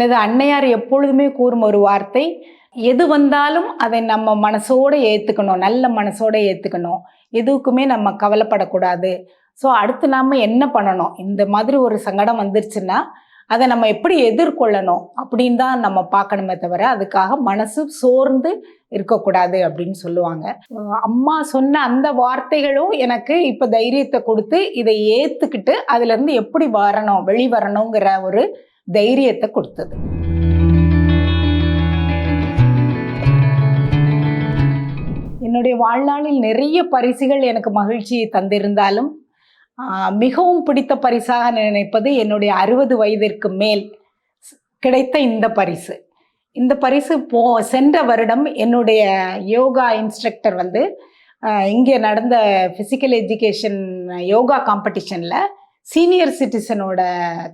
எனது அன்னையார் எப்பொழுதுமே கூறும் ஒரு வார்த்தை. எது வந்தாலும் அதை நம்ம மனசோட ஏற்றுக்கணும் நல்ல மனசோட ஏற்றுக்கணும் எதுக்குமே நம்ம கவலைப்படக்கூடாது. ஸோ அடுத்து நாம் என்ன பண்ணணும்? இந்த மாதிரி ஒரு சங்கடம் வந்துருச்சுன்னா அதை நம்ம எப்படி எதிர்கொள்ளணும் அப்படின்னு தான் நம்ம பார்க்கணுமே தவிர அதுக்காக மனசு சோர்ந்து இருக்கக்கூடாது அப்படின்னு சொல்லுவாங்க. அம்மா சொன்ன அந்த வார்த்தைகளும் எனக்கு இப்போ தைரியத்தை கொடுத்து இதை ஏற்றுக்கிட்டு அதுலேருந்து எப்படி வரணும் வெளிவரணுங்கிற ஒரு தைரியத்தை கொடுத்தது. என்னுடைய வாழ்நாளில் நிறைய பரிசுகள் எனக்கு மகிழ்ச்சியை தந்திருந்தாலும் மிகவும் பிடித்த பரிசாக நினைப்பது என்னுடைய அறுபது வயதிற்கு மேல் கிடைத்த இந்த பரிசு. இந்த பரிசு போ சென்ற வருடம் என்னுடைய யோகா இன்ஸ்ட்ரக்டர் வந்து இங்கே நடந்த ஃபிசிக்கல் எஜுகேஷன் யோகா காம்படிஷனில் சீனியர் சிட்டிசனோட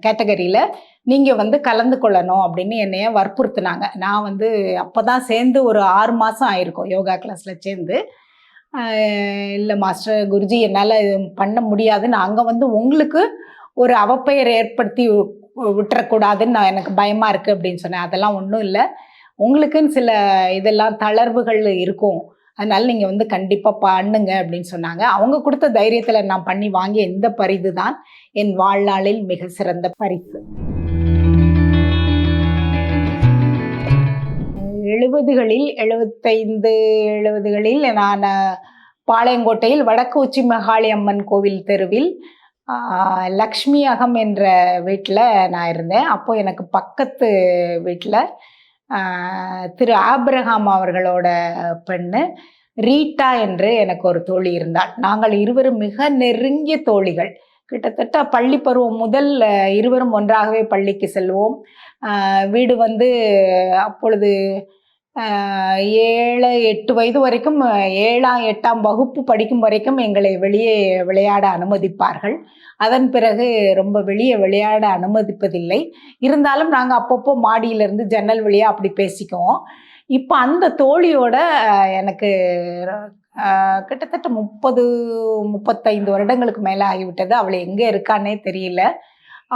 கேட்டகரியில் நீங்கள் வந்து கலந்து கொள்ளணும் அப்படின்னு என்னைய வற்புறுத்தினாங்க. நான் வந்து அப்போ தான் சேர்ந்து ஒரு ஆறு மாதம் ஆயிருக்கும் யோகா கிளாஸில் சேர்ந்து. இல்லை மாஸ்டர் குருஜி என்னால் இது பண்ண முடியாதுன்னு அங்கே வந்து உங்களுக்கு ஒரு அவப்பெயர் ஏற்படுத்தி விட்டுறக்கூடாதுன்னு நான் எனக்கு பயமாக இருக்குது அப்படின்னு சொன்னேன். அதெல்லாம் ஒன்றும் இல்லை. உங்களுக்குன்னு சில இதெல்லாம் தளர்வுகள் இருக்கும். அதனால் நீங்கள் வந்து கண்டிப்பாக பண்ணுங்க அப்படின்னு சொன்னாங்க. அவங்க கொடுத்த தைரியத்தில் நான் பண்ணி வாங்கிய இந்த பரிது தான் என் வாழ்நாளில் மிக சிறந்த பரிசு. எழுபதுகளில் எழுபத்தைந்து எழுபதுகளில் நான் பாளையங்கோட்டையில் வடக்கு உச்சி மகாளி அம்மன் கோவில் தெருவில் லக்ஷ்மி அகம் என்ற வீட்டில் நான் இருந்தேன். அப்போது எனக்கு பக்கத்து வீட்டில் திரு ஆப்ரஹாம் அவர்களோட பெண்ணு ரீட்டா என்று எனக்கு ஒரு தோழி இருந்தாள். நாங்கள் இருவரும் மிக நெருங்கிய தோழிகள். கிட்டத்தட்ட பள்ளி பருவம் முதல் இருவரும் ஒன்றாகவே பள்ளிக்கு செல்வோம். வீடு வந்து அப்பொழுது ஏழு எட்டு வயது வரைக்கும் ஏழாம் எட்டாம் வகுப்பு படிக்கும் வரைக்கும் எங்களை வெளியே விளையாட அனுமதிப்பார்கள். அதன் பிறகு ரொம்ப வெளியே விளையாட அனுமதிப்பதில்லை. இருந்தாலும் நாங்கள் அப்பப்போ மாடியிலேருந்து ஜன்னல் வழியாக அப்படி பேசிக்குவோம். இப்போ அந்த தோழியோட எனக்கு கிட்டத்தட்ட முப்பது முப்பத்தைந்து வருடங்களுக்கு மேலே ஆகிவிட்டது. அவள் எங்கே இருக்கான்னே தெரியல.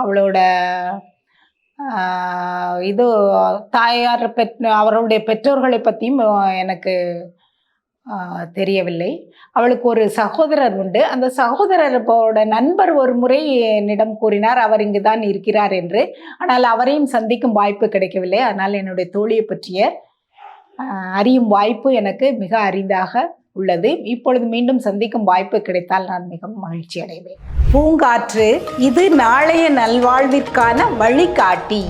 அவளோட இது தாயார் பெற் அவருடைய பெற்றோர்களை பற்றியும் எனக்கு தெரியவில்லை. அவளுக்கு ஒரு சகோதரர் உண்டு. அந்த சகோதரரோட நண்பர் ஒரு முறை என்னிடம் கூறினார் அவர் இங்கு தான் இருக்கிறார் என்று. ஆனால் அவரையும் சந்திக்கும் வாய்ப்பு கிடைக்கவில்லை. அதனால் என்னுடைய தோழியை பற்றிய அறியும் வாய்ப்பு எனக்கு மிக அரிதாக உள்ளது. இப்பொழுது மீண்டும் சந்திக்கும் வாய்ப்பு கிடைத்தால் நான் மிகவும் மகிழ்ச்சி அடைவேன். பூங்காற்று இது நாளைய நல்வாழ்விற்கான வழிகாட்டி.